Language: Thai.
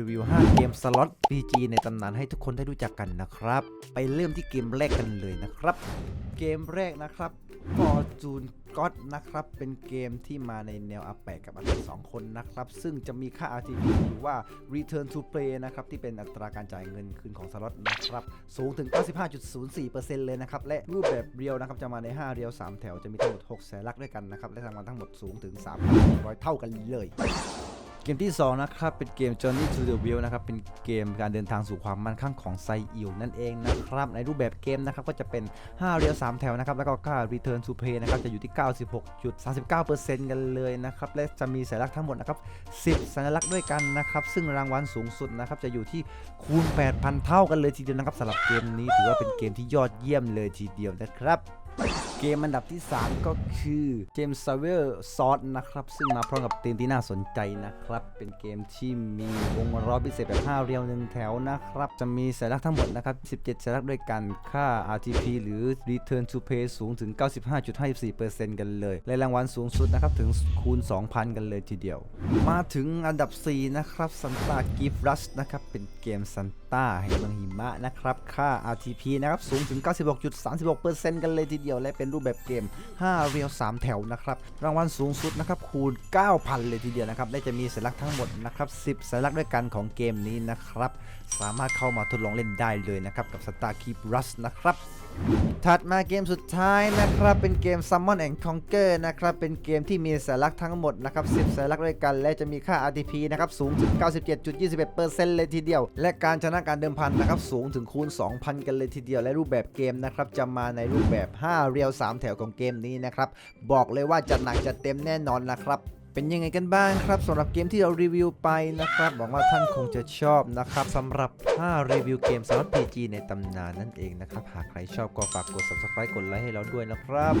รีวิว 5 เกมสล็อต PG ในตำนานให้ทุกคนได้รู้จักกันนะครับ ไปเริ่มที่เกมแรกกันเลยนะครับ เกมแรกนะครับ Fortune God นะครับ เป็นเกมที่มาในแนวอาแปกับอาแปะสองคนนะครับ ซึ่งจะมีค่า RTP หรือว่า Return to Play นะครับ ที่เป็นอัตราการจ่ายเงินคืนของสล็อตนะครับ สูงถึง 95.04%เลยนะครับ และรูปแบบเรียวนะครับ จะมาใน 5 เรียว 3 แถวจะมีทั้งหมด 6 แสนลักด้วยกันนะครับ และรางวัลทั้งหมดสูงถึง3,100เท่ากันเลย เกมที่ 2 นะครับ เป็นเกม Journey to the Wheel นะครับ เป็นเกมการเดินทางสู่ความมั่นคงของไซอิวนั่นเองนะครับ ในรูปแบบเกมนะครับ ก็จะเป็น 5 เรียว 3 แถวนะครับ แล้วก็ค่า Return to Play นะครับ จะอยู่ที่ 96.39%กันเลยนะครับ และจะมีสัญลักษณ์ทั้งหมดนะครับ 10 สัญลักษณ์ด้วยกันนะครับ ซึ่งรางวัลสูงสุดนะครับ จะอยู่ที่คูณ 8,000 เท่ากันเลยทีเดียวนะครับสำหรับเกมนี้ถือว่าเป็นเกมที่ยอดเยี่ยมเลยทีเดียวนะครับ เกมอันดับที่ 3 ก็คือเกม s u r v i v a l Sword นะครับ ซึ่งมาพร้อมกับธีมที่น่าสนใจนะครับ เป็นเกมที่มีวงล้อพิเศษแบบ5เรียวหนึ่งแถวนะครับ จะมีสัญลักษณ์ทั้งหมดนะครับ 17สัญลักษณ์ด้วยกันค่า RTP หรือ Return to Pay สูงถึง 95.54%กันเลย และรางวัลสูงสุดนะครับ ถึงคูณ 2,000 กันเลยทีเดียว มาถึงอันดับ 4 นะครับ Santa Gift Rush นะครับ เป็นเกม Santa แห่งเมืองหิมะนะครับ ค่า RTP นะครับ สูงถึง 96.36%กันเลยทีเดียว และเป็นรูปแบบเกม 5 เรียว 3 แถวนะครับ รางวัลสูงสุดนะครับคูณ 9,000 เลยทีเดียวนะครับ และจะมีสัญลักษณ์ทั้งหมดนะครับ 10 สัญลักษณ์ด้วยกันของเกมนี้นะครับ สามารถเข้ามาทดลองเล่นได้เลยนะครับ กับ Star Keep Rush นะครับถัดมาเกมสุดท้ายนะครับ เป็นเกม Summon and Conquer นะครับ เป็นเกมที่มีสัญลักษณ์ทั้งหมดนะครับ 10 สัญลักษณ์ด้วยกัน และจะมีค่า RTP นะครับ สูงถึง 97.21%เลยทีเดียว และการชนะการเดิมพันนะครับ สูงถึงคูณ 2,000 กันเลยทีเดียว และรูปแบบเกมนะครับ จะมาในรูปแบบ 5 เรียว3 แถวของเกมนี้นะครับ บอกเลยว่าจะหนักจะเต็มแน่นอนนะครับ เป็นยังไงกันบ้างครับสำหรับเกมที่เรารีวิวไปนะครับหวังว่าท่านคงจะชอบนะครับสำหรับ 5 รีวิวเกมสำหรับ PG ในตำนานนั่นเองนะครับ หากใครชอบก็ฝากกด subscribe กดไลค์ให้เราด้วยนะครับ